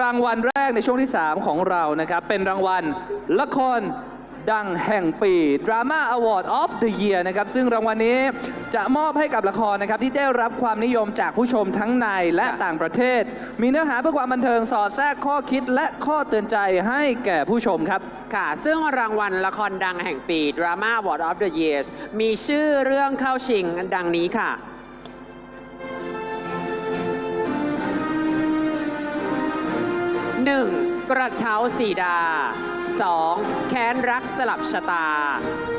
รางวัลแรกในช่วงที่ 3 ของเรานะครับ เป็นรางวัลละครดังแห่งปี Drama Award of the Year นะครับ ซึ่งรางวัลนี้จะมอบให้กับละครนะครับ ที่ได้รับความนิยมจากผู้ชมทั้งในและต่างประเทศ มีเนื้อหาเพื่อความบันเทิงสอดแทรกข้อคิดและข้อเตือนใจให้แก่ผู้ชมครับ ค่ะ ซึ่งรางวัลละครดังแห่งปี Drama Award of the Years มีชื่อเรื่องเข้าชิงดังนี้ค่ะ 1. กระเช้าสีดา 2. แค้นรักสลับชะตา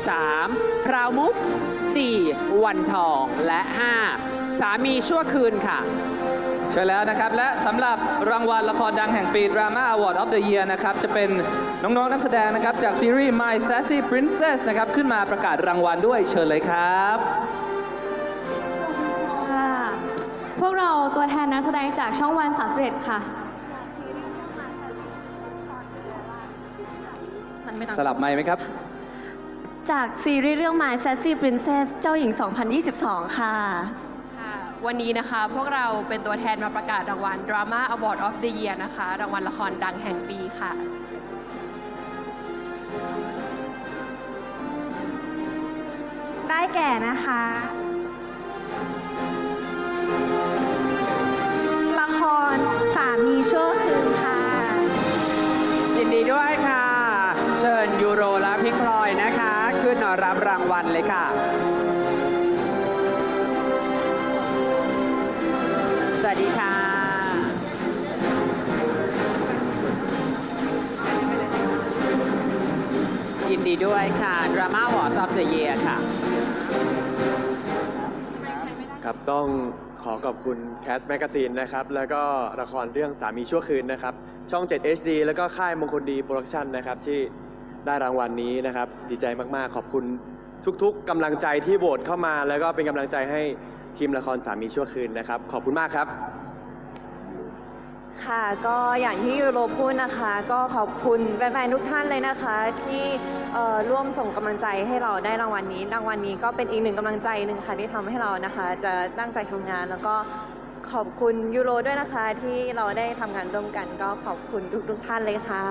3. พราวมุก 4. วันทอง และ 5. สามีชั่วคืนค่ะ ใช่แล้วนะครับ และสำหรับรางวัลละครดังแห่งปี Drama Award of the Year นะครับ จะเป็นน้องๆนักแสดงนะครับ จากซีรีส์ My Sassy Princess นะครับ ขึ้นมาประกาศรางวัลด้วยเชิญเลยครับค่ะ พวกเราตัวแทนนักแสดงจากช่องวัน31ค่ะ มันไม่สลับไมค์ไหมครับ จากซีรีส์เรื่อง My Sassy Princess เจ้าหญิง 2022 ค่ะ ค่ะวันนี้นะคะพวกเราเป็นตัวแทนมาประกาศรางวัล Drama Award of the Year นะคะ รางวัลละครดังแห่งปีค่ะ ได้แก่นะคะละ โรและพิกพลอยนะคะ ขึ้นรับรางวัลเลยค่ะ สวัสดีค่ะ ยินดีด้วยค่ะ Drama Awards of the Year ค่ะ ครับต้องขอขอบคุณ Cast Magazine นะครับ แล้วก็ละครเรื่องสามีชั่วคืนนะครับ ช่อง 7 HD แล้วก็ค่ายมงคลดีโปรดักชันนะครับที่ ได้รางวัลนี้นะครับ ดีใจมากๆ ขอบคุณทุกๆกำลังใจที่โหวตเข้ามา แล้วก็เป็นกำลังใจให้ทีมละครสามีชั่วคืนนะครับ ขอบคุณมากครับ ค่ะก็อย่างที่ยูโรพูดนะคะ ก็ขอบคุณแฟนๆทุกท่านเลยนะคะ ที่เอ่อร่วมส่งกำลังใจให้เราได้รางวัลนี้ รางวัลนี้ก็เป็นอีกหนึ่งกำลังใจหนึ่งค่ะที่ทำให้เรานะคะ จะตั้งใจทำงานแล้วก็ขอบคุณยูโรด้วยนะคะที่เราได้ทำงานร่วมกัน ก็ขอบคุณทุกๆท่านเลยค่ะ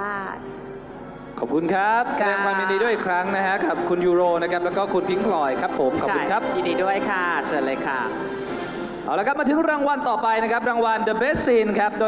ขอบคุณครับแสดงความยินดีด้วยอีกครั้งนะฮะกับคุณยูโรนะครับแล้วก็คุณพิงค์พลอยครับผมขอบคุณครับ ยินดีด้วยค่ะ เชิญเลยค่ะ เอาละครับมาถึงรางวัลต่อไปนะครับ รางวัล The Best Scene ครับโดย